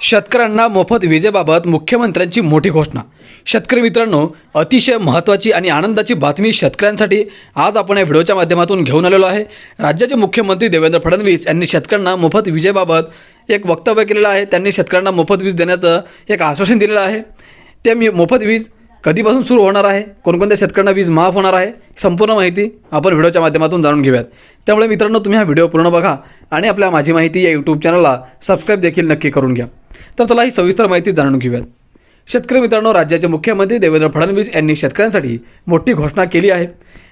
शेतकऱ्यांना मोफत विजेबाबत मुख्यमंत्र्यांची मोठी घोषणा. शेतकरी मित्रांनो अतिशय महत्त्वाची आणि आनंदाची बातमी शेतकऱ्यांसाठी आज आपण या व्हिडिओच्या माध्यमातून घेऊन आलेलो आहे. राज्याचे मुख्यमंत्री देवेंद्र फडणवीस यांनी शेतकऱ्यांना मोफत विजेबाबत एक वक्तव्य केलेलं आहे. त्यांनी शेतकऱ्यांना मोफत वीज देण्याचं एक आश्वासन दिलेलं आहे. ते मी मोफत वीज कधीपासून सुरू होणार आहे? कोणकोणत्या शेतकऱ्यांना वीज माफ होणार आहे? संपूर्ण माहिती आपण व्हिडिओच्या माध्यमातून जाणून घेऊयात. त्यामुळे मित्रांनो तुम्ही हा व्हिडिओ पूर्ण बघा आणि आपल्या माझी माहिती या यूट्यूब चॅनलला सबस्क्राईब देखील नक्की करून घ्या. तर चला ही सविस्तर माहिती जाणून घेऊयात. शेतकरी मित्रांनो राज्याचे मुख्यमंत्री देवेंद्र फडणवीस यांनी शेतकऱ्यांसाठी मोठी घोषणा केली आहे.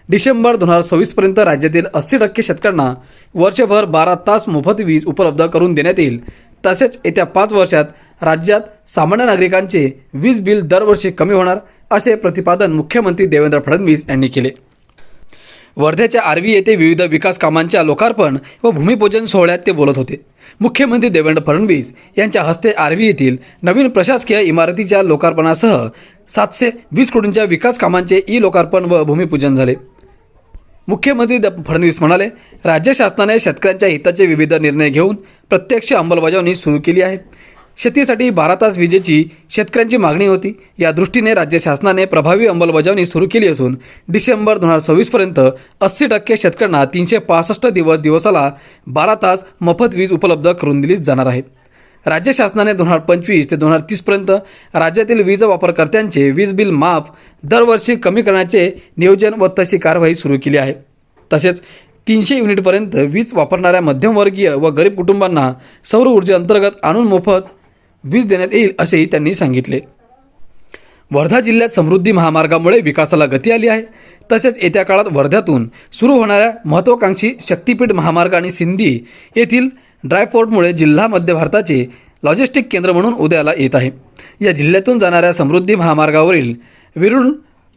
डिसेंबर दोन हजार सव्वीसपर्यंत राज्यातील अस्सी टक्के शेतकऱ्यांना वर्षभर बारा तास मोफत वीज उपलब्ध करून देण्यात येईल. तसेच येत्या पाच वर्षात राज्यात सामान्य नागरिकांचे वीज बिल दरवर्षी कमी होणार असे प्रतिपादन मुख्यमंत्री देवेंद्र फडणवीस यांनी केले. वर्ध्याच्या आर्वी येथे विविध विकास कामांच्या लोकार्पण व भूमिपूजन सोहळ्यात ते बोलत होते. मुख्यमंत्री देवेंद्र फडणवीस यांच्या हस्ते आर्वी येथील नवीन प्रशासकीय इमारतीच्या लोकार्पणासह सातशे वीस कोटींच्या विकास कामांचे ई लोकार्पण व भूमिपूजन झाले. मुख्यमंत्री द- फडणवीस म्हणाले राज्य शासनाने शेतकऱ्यांच्या हिताचे विविध निर्णय घेऊन प्रत्यक्ष अंमलबजावणी सुरू केली आहे. शेतीसाठी बारा तास विजेची शेतकऱ्यांची मागणी होती. या दृष्टीने राज्य शासनाने प्रभावी अंमलबजावणी सुरू केली असून डिसेंबर दोन हजार सव्वीसपर्यंत अस्सी टक्के शेतकऱ्यांना तीनशे पासष्ट दिवस दिवसाला बारा तास मोफत वीज उपलब्ध करून दिली जाणार आहे. राज्य शासनाने दोन हजार पंचवीस ते दोन हजार तीसपर्यंत राज्यातील वीज वापरकर्त्यांचे वीज बिल माफ दरवर्षी कमी करण्याचे नियोजन व तशी कारवाई सुरू केली आहे. तसेच तीनशे युनिटपर्यंत वीज वापरणाऱ्या मध्यमवर्गीय व गरीब कुटुंबांना सौर ऊर्जेअंतर्गत आणून मोफत वीज देण्यात येईल असेही त्यांनी सांगितले. वर्धा जिल्ह्यात समृद्धी महामार्गामुळे विकासाला गती आली आहे. तसेच येत्या काळात वर्ध्यातून सुरू होणाऱ्या महत्त्वाकांक्षी शक्तीपीठ महामार्ग आणि सिंधी येथील ड्रायपोर्टमुळे जिल्हा मध्य भारताचे लॉजिस्टिक केंद्र म्हणून उदयाला येत आहे. या जिल्ह्यातून जाणाऱ्या समृद्धी महामार्गावरील विरुण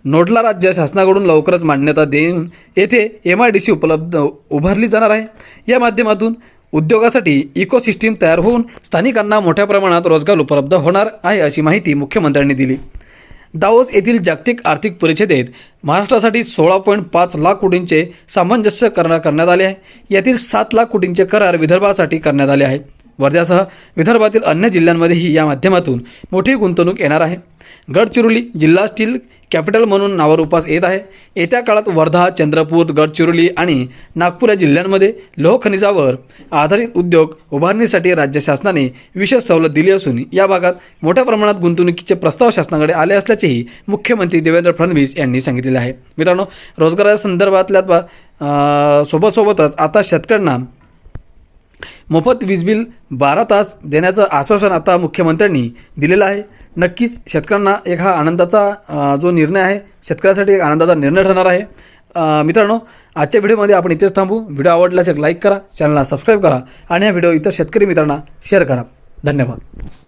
नोडला राज्य शासनाकडून लवकरच मान्यता देऊन येथे एम आय डी सी उपलब्ध उभारली जाणार आहे. या माध्यमातून उद्योगासाठी इकोसिस्टीम तयार होऊन स्थानिकांना मोठ्या प्रमाणात रोजगार उपलब्ध होणार आहे अशी माहिती मुख्यमंत्र्यांनी दिली. दावोस येथील जागतिक आर्थिक परिषदेत महाराष्ट्रासाठी सोळा पॉईंट पाच लाख कोटींचे सामंजस्य करार करण्यात आले आहे. यातील सात लाख कोटींचे करार विदर्भासाठी करण्यात आले आहे. वर्ध्यासह विदर्भातील अन्य जिल्ह्यांमध्येही या माध्यमातून मोठी गुंतवणूक येणार आहे. गडचिरोली जिल्हा स्टील कॅपिटल म्हणून नावारूपास येत आहे. येत्या काळात वर्धा चंद्रपूर गडचिरोली आणि नागपूर या जिल्ह्यांमध्ये लोह खनिजावर आधारित उद्योग उभारणीसाठी राज्य शासनाने विशेष सवलत दिली असून या भागात मोठ्या प्रमाणात गुंतवणुकीचे प्रस्ताव शासनाकडे आले असल्याचेही मुख्यमंत्री देवेंद्र फडणवीस यांनी सांगितलेले आहे. मित्रांनो रोजगाराच्या संदर्भातल्या सोबतसोबतच आता शेतकऱ्यांना मोफत वीज बिल बारा तास देण्याचं आश्वासन आता मुख्यमंत्र्यांनी दिलेलं आहे. नक्कीच शेतकऱ्यांना एक हा आनंदाचा जो निर्णय आहे शेतकऱ्यासाठी एक आनंदाचा निर्णय ठरणार आहे. मित्रांनो आजच्या व्हिडिओमध्ये आपण इथेच थांबू. व्हिडिओ आवडल्यास एक लाईक करा चॅनलला सबस्क्राईब करा आणि हा व्हिडिओ इतर शेतकरी मित्रांना शेअर करा. धन्यवाद.